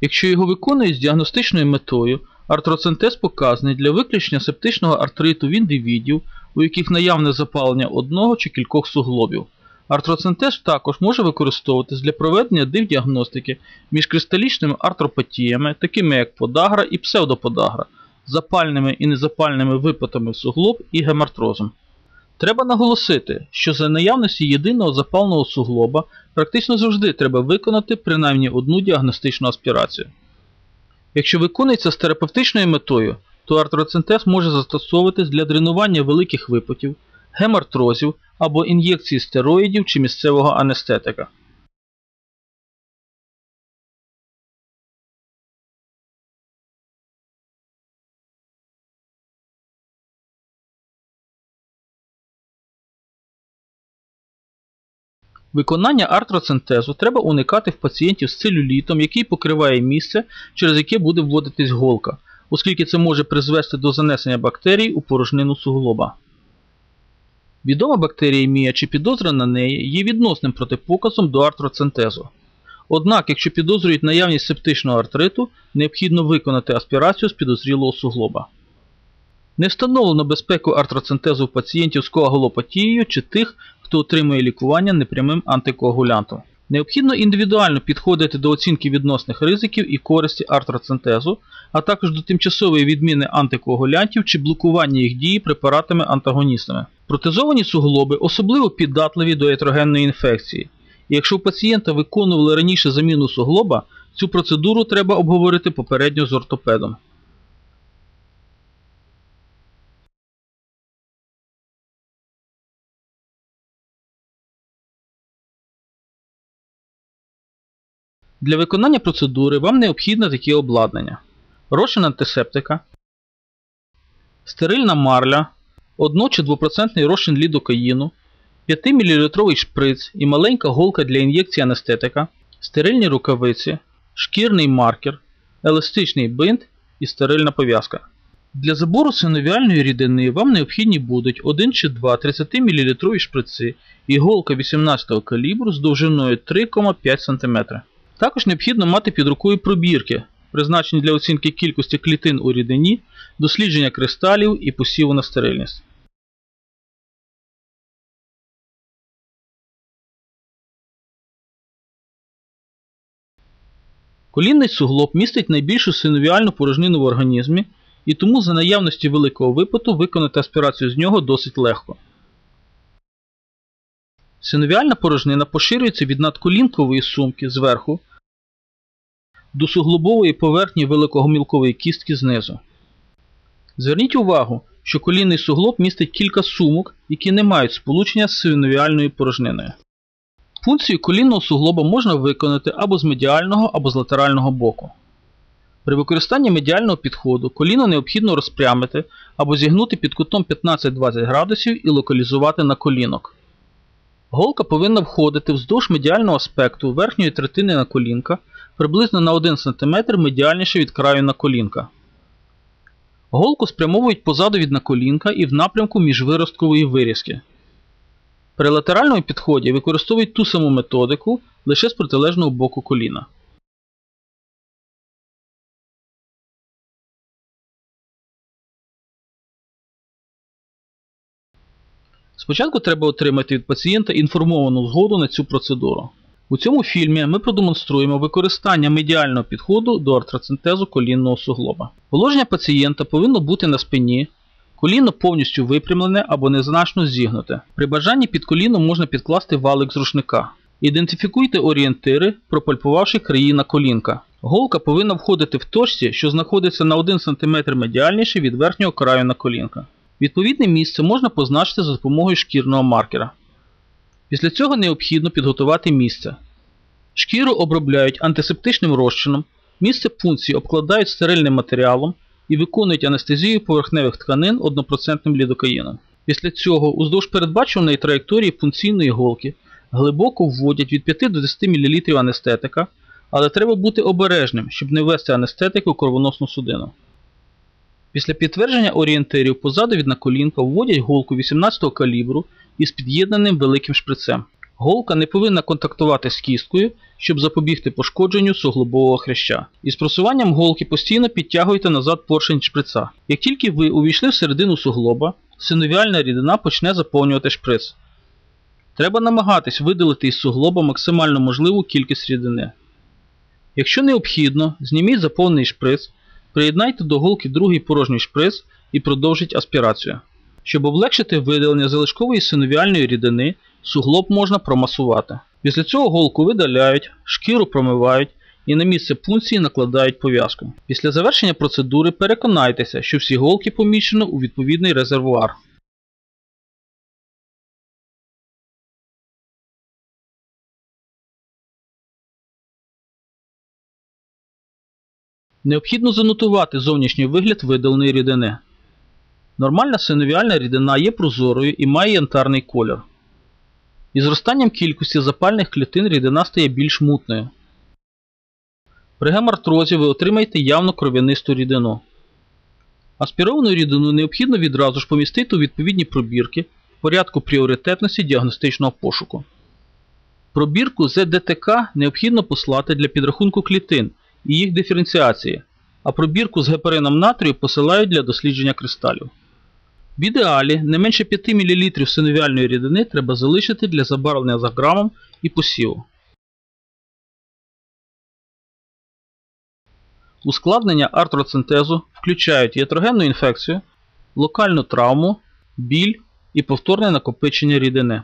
Якщо його виконують з діагностичною метою, артроцентез показаний для виключення септичного артриту в індивідів, у яких наявне запалення одного чи кількох суглобів. Артроцентез також може використовуватись для проведення дивдіагностики між кристалічними артропатіями, такими як подагра і псевдоподагра, запальними і незапальними випадами суглоб і гемартрозом. Треба наголосити, що за наявності єдиного запального суглоба практично завжди треба виконати принаймні одну діагностичну аспірацію. Якщо виконується з терапевтичною метою, то артроцентез може застосовуватись для дренування великих випотів, гемартрозів або ін'єкції стероїдів чи місцевого анестетика. Виконання артроцентезу треба уникати в пацієнтів з целюлітом, який покриває місце, через яке буде вводитись голка, оскільки це може призвести до занесення бактерій у порожнину суглоба. Відома бактерія мія чи підозра на неї є відносним протипоказом до артроцентезу. Однак, якщо підозрюють наявність септичного артриту, необхідно виконати аспірацію з підозрілого суглоба. Не встановлено безпеку артроцентезу пацієнтів з коагулопатією чи тих, хто отримує лікування непрямим антикоагулянтом. Необхідно індивідуально підходити до оцінки відносних ризиків і користі артроцентезу, а також до тимчасової відміни антикоагулянтів чи блокування їх дії препаратами-антагоністами. Протезовані суглоби особливо піддатливі до етрогенної інфекції. І якщо у пацієнта виконували раніше заміну суглоба, цю процедуру треба обговорити попередньо з ортопедом. Для виконання процедури вам необхідно такі обладнання: розчин антисептика, стерильна марля, 1 чи 2% розчин лідокаїну, 5 мл шприц і маленька голка для ін'єкції анестетика, стерильні рукавиці, шкірний маркер, еластичний бинт і стерильна пов'язка. Для забору синовіальної рідини вам необхідні будуть 1 чи 2 30 мл шприци і голка 18 калібру з довжиною 3,5 см. Також необхідно мати під рукою пробірки, призначені для оцінки кількості клітин у рідині, дослідження кристалів і посіву на стерильність. Колінний суглоб містить найбільшу синовіальну порожнину в організмі, і тому за наявності великого випиту виконати аспірацію з нього досить легко. Синовіальна порожнина поширюється від надколінкової сумки зверху до суглобової поверхні великогомілкової кістки знизу. Зверніть увагу, що колінний суглоб містить кілька сумок, які не мають сполучення з синовіальною порожниною. Функцію колінного суглоба можна виконати або з медіального, або з латерального боку. При використанні медіального підходу коліно необхідно розпрямити або зігнути під кутом 15-20 градусів і локалізувати на колінок. Голка повинна входити вздовж медіального аспекту верхньої третини на колінка приблизно на 1 см медіальніше від краю наколінка. Голку спрямовують позаду від наколінка і в напрямку міжвиросткової вирізки. При латеральному підході використовують ту саму методику лише з протилежного боку коліна. Спочатку треба отримати від пацієнта інформовану згоду на цю процедуру. У цьому фільмі ми продемонструємо використання медіального підходу до артроцентезу колінного суглоба. Положення пацієнта повинно бути на спині, коліно повністю випрямлене або незначно зігнуте. При бажанні під коліном можна підкласти валик з рушника. Ідентифікуйте орієнтири, пропальпувавши краї на колінка. Голка повинна входити в точці, що знаходиться на 1 см медіальніше від верхнього краю на колінка. Відповідне місце можна позначити за допомогою шкірного маркера. Після цього необхідно підготувати місце. Шкіру обробляють антисептичним розчином, місце пункції обкладають стерильним матеріалом і виконують анестезію поверхневих тканин 1% лідокаїном. Після цього уздовж передбачуваної траєкторії пункційної голки глибоко вводять від 5 до 10 мл анестетика, але треба бути обережним, щоб не ввести анестетику кровоносну судину. Після підтвердження орієнтирів позаду від наколінка вводять голку 18 калібру із під'єднаним великим шприцем. Голка не повинна контактувати з кісткою, щоб запобігти пошкодженню суглобового хряща. Із просуванням голки постійно підтягуйте назад поршень шприца. Як тільки ви увійшли всередину суглоба, синовіальна рідина почне заповнювати шприц. Треба намагатись видалити із суглоба максимально можливу кількість рідини. Якщо необхідно, зніміть заповнений шприц, приєднайте до голки другий порожній шприц і продовжіть аспірацію. Щоб облегшити видалення залишкової синовіальної рідини, суглоб можна промасувати. Після цього голку видаляють, шкіру промивають і на місце пункції накладають пов'язку. Після завершення процедури переконайтеся, що всі голки поміщено у відповідний резервуар. Необхідно занотувати зовнішній вигляд видаленої рідини. Нормальна синовіальна рідина є прозорою і має янтарний колір. Із зростанням кількості запальних клітин рідина стає більш мутною. При гемартрозі ви отримаєте явно кров'янисту рідину. Аспіровану рідину необхідно відразу ж помістити у відповідні пробірки в порядку пріоритетності діагностичного пошуку. Пробірку ЗДТК необхідно послати для підрахунку клітин і їх диференціації, а пробірку з гепарином натрію посилають для дослідження кристалів. В ідеалі не менше 5 мл синовіальної рідини треба залишити для забарвлення за грамом і посіву. Ускладнення артроцентезу включають ятрогенну інфекцію, локальну травму, біль і повторне накопичення рідини.